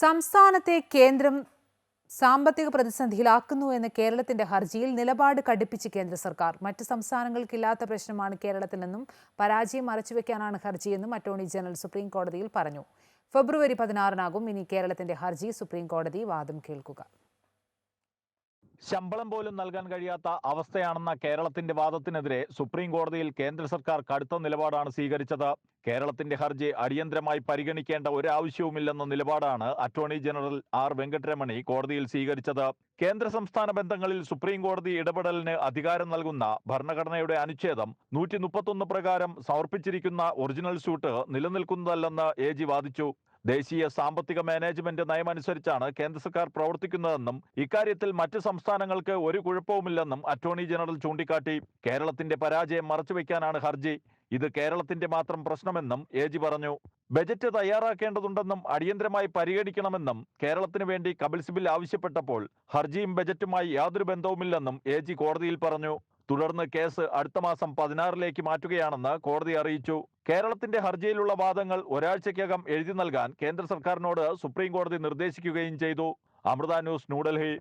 സംസ്ഥാനത്തെ കേന്ദ്രം സാമ്പത്തിക പ്രതിസന്ധിയിലാക്കുന്നു എന്ന കേരളത്തിന്റെ ഹർജിയിൽ നിലപാട് കടുപ്പിച്ച് കേന്ദ്ര സർക്കാർ. മറ്റ് സംസ്ഥാനങ്ങൾക്കില്ലാത്ത പ്രശ്നമാണ് കേരളത്തിലെന്നും പരാജയം മറച്ചുവെക്കാനാണ് ഹർജിയെന്നും അറ്റോർണി ജനറൽ സുപ്രീം കോടതിയിൽ പറഞ്ഞു. ഫെബ്രുവരി പതിനാറിനാകും ഇനി കേരളത്തിന്റെ ഹർജി. സുപ്രീം കോടതി വാദം കേൾക്കുക. ശമ്പളം പോലും നൽകാൻ കഴിയാത്ത അവസ്ഥയാണെന്ന കേരളത്തിന്റെ വാദത്തിനെതിരെ സുപ്രീം കോടതിയിൽ കേന്ദ്ര സർക്കാർ കടുത്ത നിലപാടാണ് സ്വീകരിച്ചത്. കേരളത്തിന്റെ ഹർജി അടിയന്തരമായി പരിഗണിക്കേണ്ട ഒരാവശ്യവുമില്ലെന്ന നിലപാടാണ് അറ്റോർണി ജനറൽ ആർ വെങ്കട്ടരമണി കോടതിയിൽ സ്വീകരിച്ചത്. കേന്ദ്ര സംസ്ഥാന ബന്ധങ്ങളിൽ സുപ്രീം കോടതി ഇടപെടലിന് അധികാരം നൽകുന്ന ഭരണഘടനയുടെ അനുച്ഛേദം നൂറ്റി പ്രകാരം സമർപ്പിച്ചിരിക്കുന്ന ഒറിജിനൽ സ്യൂട്ട് നിലനിൽക്കുന്നതല്ലെന്ന് എ വാദിച്ചു. ദേശീയ സാമ്പത്തിക മാനേജ്മെന്റ് നയമനുസരിച്ചാണ് കേന്ദ്ര സർക്കാർ പ്രവർത്തിക്കുന്നതെന്നും ഇക്കാര്യത്തിൽ മറ്റ് സംസ്ഥാനങ്ങൾക്ക് ഒരു കുഴപ്പവുമില്ലെന്നും അറ്റോർണി ജനറൽ ചൂണ്ടിക്കാട്ടി കേരളത്തിന്റെ പരാജയം മറച്ചുവെക്കാനാണ് ഹർജി. ഇത് കേരളത്തിന്റെ മാത്രം പ്രശ്നമെന്നും എ ജി പറഞ്ഞു. ബജറ്റ് തയ്യാറാക്കേണ്ടതുണ്ടെന്നും അടിയന്തരമായി പരിഗണിക്കണമെന്നും കേരളത്തിന് വേണ്ടി കപിൽ സിബിൽ ആവശ്യപ്പെട്ടപ്പോൾ ഹർജിയും ബജറ്റുമായി യാതൊരു ബന്ധവുമില്ലെന്നും എ കോടതിയിൽ പറഞ്ഞു. തുടർന്ന് കേസ് അടുത്ത മാസം പതിനാറിലേക്ക് മാറ്റുകയാണെന്ന് കോടതി അറിയിച്ചു. കേരളത്തിന്റെ ഹർജിയിലുള്ള വാദങ്ങൾ ഒരാഴ്ചയ്ക്കകം എഴുതി നൽകാൻ കേന്ദ്ര സർക്കാരിനോട് സുപ്രീം കോടതി നിർദ്ദേശിക്കുകയും ചെയ്തു. അമൃത ന്യൂസ് ന്യൂഡൽഹി.